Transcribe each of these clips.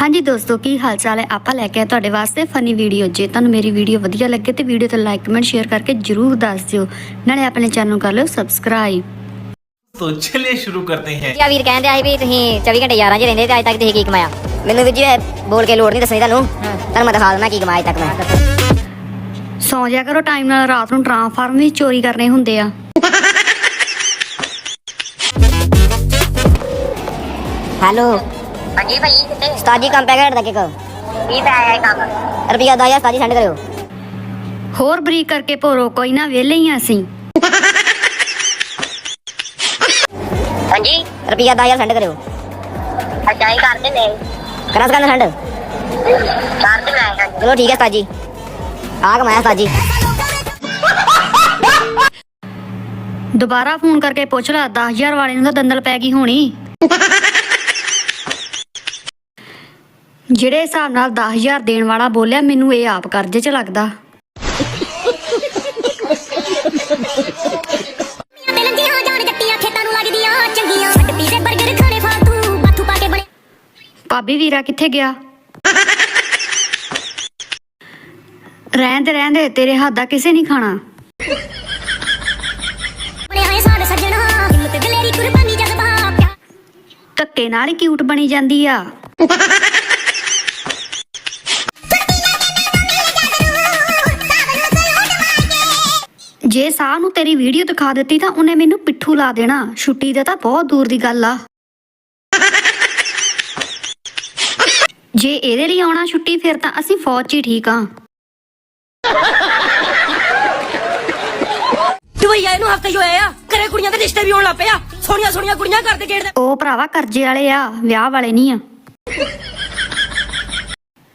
ਹਾਂਜੀ ਦੋਸਤੋ ਕੀ ਹਾਲ ਚਾਲ ਹੈ? ਆਪਾਂ ਲੈ ਕੇ ਆਏ ਤੁਹਾਡੇ ਵਾਸਤੇ ਫਨੀ ਵੀਡੀਓ ਜੇ ਤੁਹਾਨੂੰ ਮੇਰੀ ਵੀਡੀਓ ਵਧੀਆ ਲੱਗੇ ਤੇ ਵੀਡੀਓ ਤੇ ਲਾਈਕ ਕਮੈਂਟ ਸ਼ੇਅਰ ਕਰਕੇ ਜਰੂਰ ਦੱਸ ਦਿਓ। ਨਾਲੇ ਆਪਣੇ ਚੈਨਲ ਨੂੰ ਕਰ ਲਿਓ ਸਬਸਕ੍ਰਾਈਬ ਤੋ ਚਲਿਏ ਸ਼ੁਰੂ ਕਰਤੇ ਹੈ। ਜੀ ਵੀਰ ਕਹਿੰਦੇ ਆਏ ਵੀ ਤੁਸੀਂ 24 ਘੰਟੇ ਯਾਰਾਂ 'ਚ ਰਹਿੰਦੇ ਤੇ ਅੱਜ ਤੱਕ ਤੁਸੀਂ ਕੀ ਕਮਾਇਆ? ਮੈਨੂੰ ਵੀਰ ਜੀ ਬੋਲ ਕੇ ਲੋੜ ਨਹੀਂ ਦੱਸਣੀ ਤੁਹਾਨੂੰ। ਤੁਹਾਨੂੰ ਮੈਂ ਦਿਖਾ ਦਿੰਦਾ ਕੀ ਕਮਾਇਆ ਤੱਕ ਮੈਂ। ਸੌਂ ਜਾ ਕਰੋ ਟਾਈਮ ਨਾਲ ਰਾਤ ਨੂੰ ਟ੍ਰਾਂਸਫਾਰਮ ਵੀ ਚੋਰੀ ਕਰਨੇ ਹੁੰਦੇ ਆ। ਹੈਲੋ ਹਾਂਜੀ ਭਾਈ ਕਿੱਥੇ? ਉਸਤਾਦ ਜੀ ਕੰਮ ਪੈ ਗਿਆ ਤੁਹਾਡਾ ਕਿਕ ਕੀ ਪੈ ਆਇਆ ਕੰਮ। ਰੁਪਿਆ 10000 ਉਸਤਾਦ ਜੀ ਸੈਂਡ ਕਰਿਓ। ਹੋਰ ਬਰੀਕ ਕਰਕੇ ਭੋਰੋ ਕੋਈ ਨਾ ਵਿਹਲੇ ਹੀ ਆ ਅਸੀਂ। ਹਾਂਜੀ। ਰੁਪਿਆ 10000 ਸੈਂਡ ਕਰਿਓ। ਅੱਛਾ ਇਹ ਕਰਦੇ ਨੇ। ਕਰਾਂ ਸਕਾਂ ਸੈਂਡ ਕਰਦੇ ਮੈਂ ਹਾਂਜੀ। ਚਲੋ ਠੀਕ ਹੈ ਉਸਤਾਦ ਜੀ ਆ ਕਮਾਇਆ ਉਸਤਾਦ ਜੀ ਦੁਬਾਰਾ ਫੋਨ ਕਰਕੇ ਪੁੱਛ ਲਾ 10000 ਵਾਲੇ ਨੂੰ ਤਾਂ ਦੰਦਲ ਪੈ ਗਈ ਹੋਣੀ। ਜਿਹੜੇ ਹਿਸਾਬ ਨਾਲ 10000 ਦੇਣ ਵਾਲਾ ਬੋਲਿਆ, ਮੈਨੂੰ ਇਹ ਆਪ ਕਰਜ਼ੇ 'ਚ ਲੱਗਦਾ। ਭਾਬੀ ਵੀਰਾ ਕਿੱਥੇ ਗਿਆ? ਰਹਿੰਦੇ ਰਹਿੰਦੇ ਤੇਰੇ ਹੱਥ ਦਾ ਕਿਸੇ ਨਹੀਂ ਖਾਣਾ। ਧੱਕੇ ਨਾਲ ਹੀ ਕਿਊਟ ਬਣੀ ਜਾਂਦੀ ਆ। ਜੇ ਸਾਹ ਨੂੰ ਤੇਰੀ ਵੀਡੀਓ ਦਿਖਾ ਦਿੱਤੀ ਤਾਂ ਉਹਨੇ ਮੈਨੂੰ ਪਿੱਠੂ ਲਾ ਦੇਣਾ। ਛੁੱਟੀ ਦਾ ਤਾਂ ਬਹੁਤ ਦੂਰ ਦੀ ਗੱਲ ਆ। ਜੇ ਇਹਦੇ ਲਈ ਆਉਣਾ ਛੁੱਟੀ ਫਿਰ ਤਾਂ ਅਸੀਂ ਫੌਜ 'ਚ ਹੀ ਠੀਕ ਆ। ਦੁਬਈਆ ਇਹਨੂੰ ਹਫ਼ਤੇ ਹੀ ਹੋਇਆ ਆ? ਘਰੇ ਕੁੜੀਆਂ ਦੇ ਰਿਸ਼ਤੇ ਵੀ ਹੋਣ ਲੱਗ ਪਿਆ ਸੋਹਣੀਆਂ ਸੋਹਣੀਆਂ ਕੁੜੀਆਂ ਘਰ ਦੇ ਗੇਟ ਦੇ ਉਹ ਭਰਾਵਾ ਕਰਜ਼ੇ ਵਾਲੇ ਆ ਵਿਆਹ ਵਾਲੇ ਨਹੀਂ ਆ।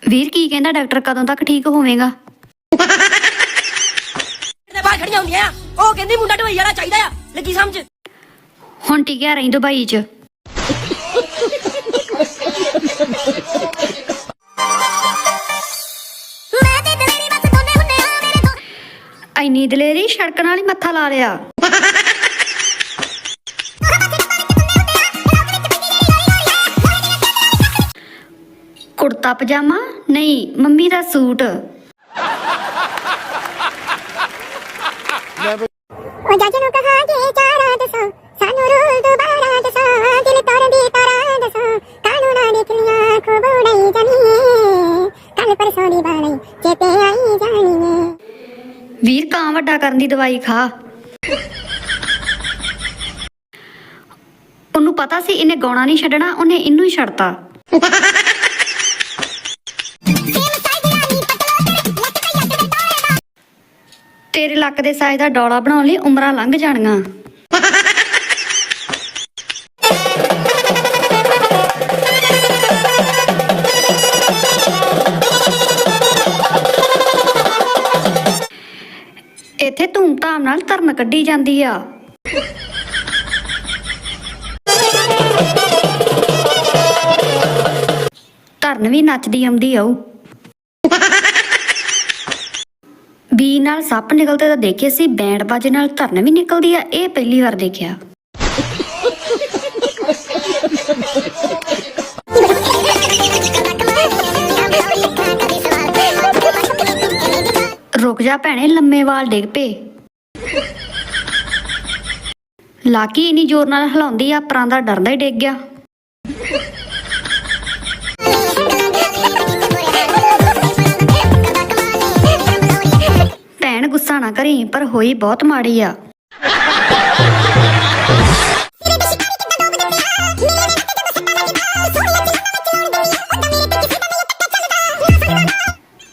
ਵੀਰ ਕੀ ਕਹਿੰਦਾ ਡਾਕਟਰ ਕਦੋਂ ਤੱਕ ਠੀਕ ਹੋਵੇਗਾ? ਖੜੀਆਂ ਹੁੰਦੀਆਂ ਆ। ਉਹ ਕਹਿੰਦੀ ਮੁੰਡਾ ਦੁਬਈ ਵਾਲਾ ਚਾਹੀਦਾ ਆ। ਲੱਗੀ ਸਮਝ। ਹੁਣ ਟਿਕਿਆ ਰਹੀ ਦੁਬਈ 'ਚ। ਦਲੇਰੀ ਬਸ ਦੋਨੇ ਐਨੀ ਦਲੇਰੀ ਸੜਕ ਨਾਲ ਹੀ ਮੱਥਾ ਲਾ ਲਿਆ। ਕੁੜਤਾ ਪਜਾਮਾ? ਨਹੀਂ, ਮੰਮੀ ਦਾ ਸੂਟ। ਉਹ ਜੱਜ ਨੂੰ ਕਹਾ ਕਿ ਚਾਰਾਂ ਦਸਾਂ ਸਾਨੂੰ ਰੋਲ ਦੁਬਾਰਾ ਦਸਾਂ ਦਿਲ ਤੋੜਨ ਦੀ ਤਾਰਾਂ ਦਸਾਂ ਕਾਨੂੰਨਾਂ ਦੀ ਕਿਲੀਆਂ ਖੂਬ ਉਡਾਈ ਜਾਣੀਏ ਕੱਲ ਪਰਸੋਂ ਦੀ ਬਾਣੀ ਚੇਤੇ ਆਈ ਜਾਣੀਏ ਵੀਰ ਕਾਂ ਵੱਡਾ ਕਰਨ ਦੀ ਦਵਾਈ ਖਾ। ਉਹਨੂੰ ਪਤਾ ਸੀ ਇਹਨੇ ਗਾਉਣਾ ਨਹੀਂ ਛੱਡਣਾ ਉਹਨੇ ਇਹਨੂੰ ਹੀ ਛੱਡਤਾ। ਲੱਕ ਦੇ ਸਾਈਜ਼ ਦਾ ਡੋਲਾ ਬਣਾਉਣ ਲਈ ਉਮਰਾਂ ਲੰਘ ਜਾਣੀਆਂ ਇੱਥੇ ਧੂਮ-ਧਾਮ ਨਾਲ ਧਰਨ ਕੱਢੀ ਜਾਂਦੀ ਆ। ਧਰਨ ਵੀ ਨੱਚਦੀ ਆਉਂਦੀ ਆਉ ਬੀ ਨਾਲ ਸੱਪ ਨਿਕਲਦੇ ਤਾਂ ਦੇਖੇ ਸੀ, ਬੈਂਡ ਬਾਜੇ ਨਾਲ ਧਰਨ ਵੀ ਨਿਕਲਦੀ ਆ, ਇਹ ਪਹਿਲੀ ਵਾਰ ਦੇਖਿਆ। ਰੁਕ ਜਾ ਭੈਣੇ, ਲੰਮੇ ਵਾਲ ਡਿੱਗ ਪਏ। ਲਾਕੀ ਇਨੀ ਜ਼ੋਰ ਨਾਲ ਹਿਲਾਉਂਦੀ ਆ, ਪਰਾਂ ਦਾ ਡਰਦਾ ਹੀ ਡਿੱਗ ਗਿਆ। ਭੈਣ ਗੁੱਸਾ ਨਾ ਕਰੀ, ਪਰ ਹੋਈ ਬਹੁਤ ਮਾੜੀ ਆ।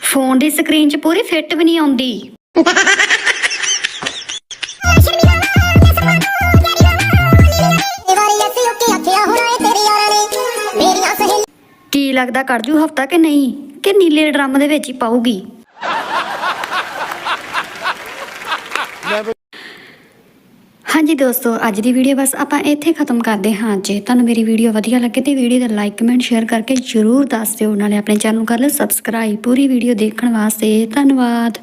ਫੋਨ ਦੀ ਸਕਰੀਨ 'ਚ ਪੂਰੀ ਫਿੱਟ ਵੀ ਨਹੀਂ ਆਉਂਦੀ। ਕੀ ਲੱਗਦਾ ਕੱਢ ਜੂ ਹਫਤਾ ਕਿ ਨਹੀਂ? ਕਿ ਨੀਲੇ ਡਰਮ ਦੇ ਵਿੱਚ ਹੀ ਪਾਊਗੀ ਹਾਂਜੀ ਦੋਸਤੋ, ਅੱਜ ਦੀ ਵੀਡੀਓ ਬਸ ਆਪਾਂ ਇੱਥੇ ਖਤਮ ਕਰਦੇ ਹਾਂ। ਜੇ ਤੁਹਾਨੂੰ ਮੇਰੀ ਵੀਡੀਓ ਵਧੀਆ ਲੱਗੇ ਤੇ ਵੀਡੀਓ ਦਾ ਲਾਈਕ ਕਮੈਂਟ ਸ਼ੇਅਰ ਕਰਕੇ ਜਰੂਰ ਦੱਸ ਦਿਓ। ਨਾਲੇ ਆਪਣੇ ਚੈਨਲ ਨੂੰ ਕਰ ਲਓ ਸਬਸਕ੍ਰਾਈਬ ਪੂਰੀ ਵੀਡੀਓ ਦੇਖਣ ਵਾਸਤੇ ਧੰਨਵਾਦ।